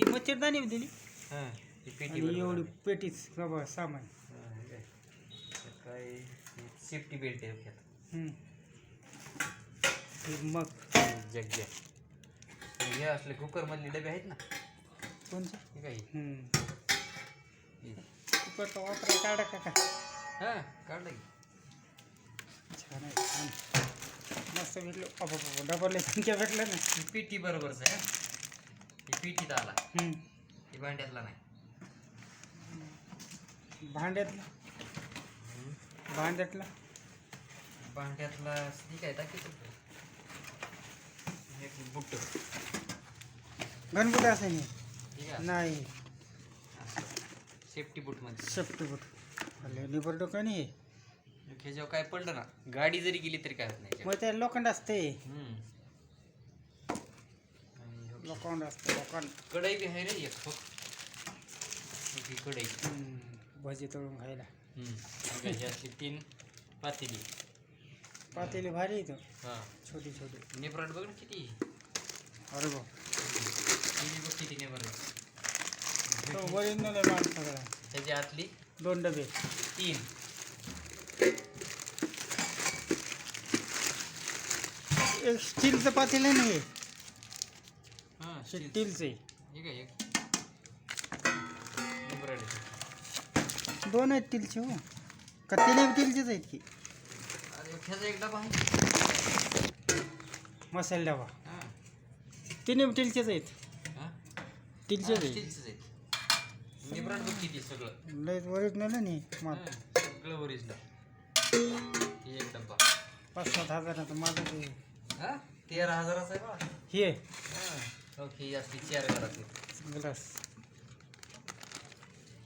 ही मच्छरदाणी दिली हाँ ही पेटी आणि बरोबर एवढी. पेटीच बाबा सामान. हाँ, हे काय. काय सेफ्टी बेल्ट आहे त्यात. हम्म. हे मग. जग जग. हे असले कुकर मधले डबे आहेत ना? कोणचं? हे काही हम्म. कुकरचा वापर काढा का काय? हाँ काढलं की. छान आहे छान. मस्त भेटलो. बाबा डबल संख्या भेटलं ना? ही पेटी बरोबरच आहे ही पेटीत आला. हम्म. ही भांड्यातला नाही. भांड्यातलं. भांड्यातलं. भांड्यातला ठीक आहे टाकी एक बुट्ट गणपती असं नाही ठीक आहे. नाही. सेफ्टी बूटमध्ये. शेपटी बुट अरे निबर डोकं नाही. ह्याच्यावर काय पडलं ना गाडी जरी गेली तरी काय होत नाही मग ते लोखंड असते. हो- लोखंड असते लोखंड कढई बी आहे रे एक हो. हो की कढई. भजी तळून खायला. हम्म. मग तीन पातेली. पातेली भारी येतो हा. छोटी छोटी. नेबराट बघ ना किती. अरे बा किती बघ किती नेबराट तो ओरिजिनल आहे माल सगळा त्याच्या आतली दोन डबे. तीन. एक स्टीलचं पातेलं नाही आहे हा स्टील. स्टीलचं आहे एक आहे. दोन आहेत स्टीलचे हो. का तिने स्टीलचेच आहेत की? अरे ह्याचा एक डबा. आहे मसाला डबा. हा. तिने स्टीलचेच आहेत. हा? स्टीलचेच आहेत. स्टीलचंच आहेत. नेबराट बघ किती सगळं. लय ओरिजिनल आहे माल. हा, सगळं ओरिजिनल हे एक डब्बा पाच सात हजाराचं ते हा? तेरा हजाराचा आहे बा. हे. हा. ओके असली चार घरातली ग्लास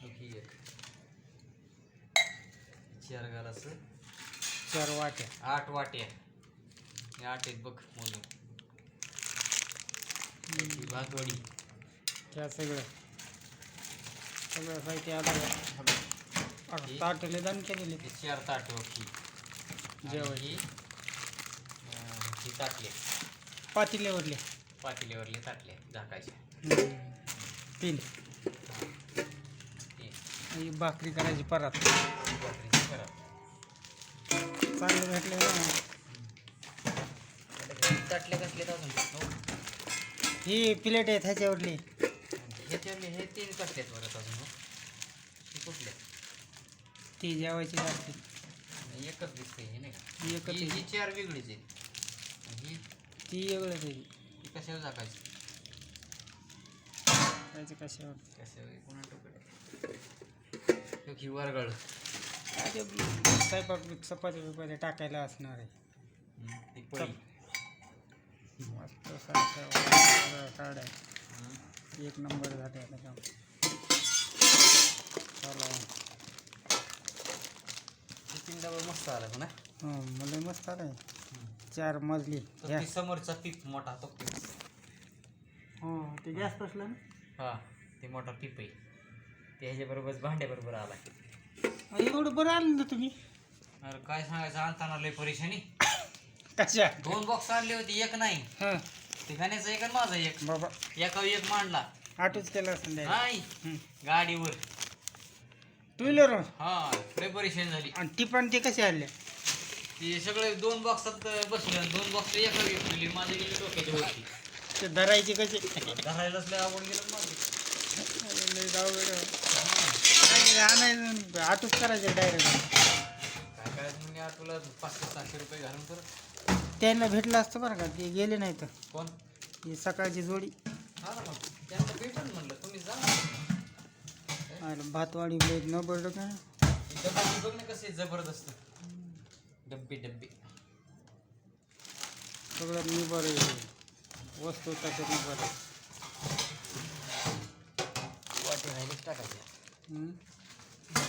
ओके एक. चार घराचं चार वाट्या. आठ वाट्या. हे आठ आहेत बघ मोजून. ही भातवडी. त्या सगळं. सगळं साहित्य आलं हे- ताटले दान केलेले. हे चार ताट ओके जेवायची. ही अं, ही ताटले. पातेल्यावरले ताटले झाकायचे. तीन. ही भाकरी करायची परत. भाकरीची करा चांगले भेटले ताटले कसले अजून. हो. प्लेट आहे ह्याच्यावरली ह्याच्यातले हे तीन कसले बरं अजून हो. कुठले? ती जेवायची भाकरी एकच दिसते हे नाही का? ही एकच ही आहे. चार वेगळीच आहेत. ही ती वेगळंच आहे. कशावर झाकायची? त्याचं कशावर? कशावर? कोणा टोकडे ही वरगळ काय ते स्वयंपाक चपाती बिपाती टाकायला असणार आहे. पळी. मस्त सारखं काढाय हं. एक नंबर झाले आता काम. चला. टिफिन डबा मस्त आला पण हा. हं मला मस्त आलं चार मजली. ती समोरचा पीप मोठा तो हो ते गॅस असलं ना? हा ते मोठा पीप आहे ते ह्याच्याबरोबर भांड्याबरोबर आला. अरे एवढं बरं आलं ना तुम्ही? अरे काय सांगायचं आणताना लय परेशानी कशा? दोन बॉक्स आणले होते एक नाही. हां. ते गाण्याचा एक आणि माझा एक. बाबा. एका एक मांडला. आठवच केला असं नाही. हं. गाडीवर. टू व्हीलर हा लय परेशान झाली. आणि टिपण ते कसे आले ते सगळे दोन बॉक्सात बसले आणि दोन बॉक्स एका व्यक्तीली माझे गेले डोक्याच्या वरती. ते धरायचे कसे? धरायलाच लय आवड गेलं आणायचं आठवच करायचं डायरेक्ट काय करायचं म्हणजे तुला पाचशे सहाशे रुपये घालून कर त्यांना भेटलं असतं बरं का ते गेले नाही तर कोण? ही सकाळची जोडी. मग त्यांना भेटून म्हणलं तुम्ही जा. भातवाडी न बरं का डब्बे बघ ना कसे जबरदस्त. डब्बे डब्बे. सगळं मी बरं वस्तू त्याच्यात मी बरं आहे. वाटे राहिलेच टाकायच्या हं?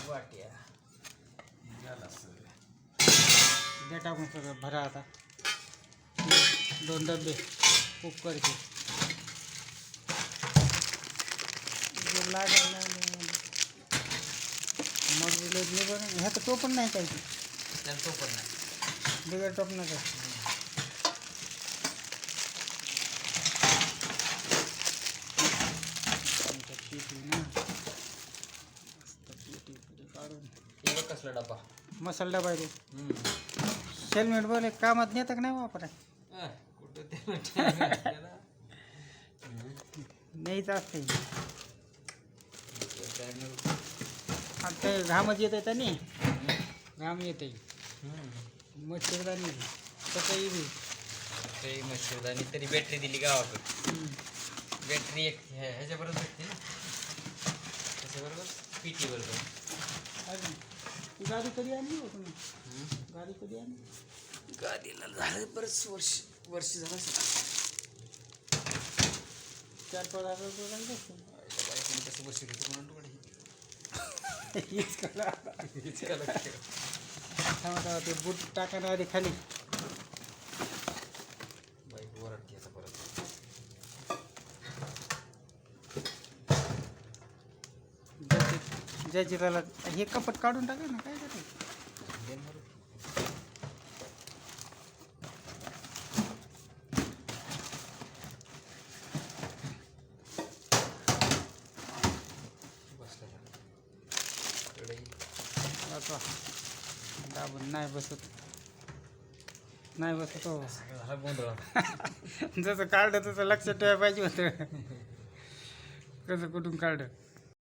वाट्या झालं असं द्या टाकून सगळं भरा आता. दोन डबे कुकरचे जे लागेल ना मग दिले मी बरं ह्या तर टोपण नाही काय? ते त्याला तो पण नाही. कसला डबा मसाला डबा आहे तो. बोल कामात नेत का नाही वापरा अह, कुठं असते घामच येत आहे? त्यांनी. घाम येत आहे मच्छरदानी. कसंही बी. ते मच्छरदानी तरी बॅटरी दिली गावाकडे. बॅटरी एक ह्या- भेटते ना? ह्याच्याबरोबर पी टी बरोबर गाडी कधी आणली हो तुम्ही गाडी कधी आणली गाडीला झालं बरंच वर्ष वर्ष झालं. चार पाच हजार रुपये लागले असतील. कसं म्हणून डोळे. हेच करा हेच थांबा, ते बूट टाकायला आधी खाली बायको ओरडते आता परत ज्याची त्याला हे कपट काढून टाका ना काय करायचं दाबून नाही बसत. नाही बसत हो झाला जसं काढलं तसं लक्षात ठेवायला पाहिजे होतं. कसं कुठून काढलं?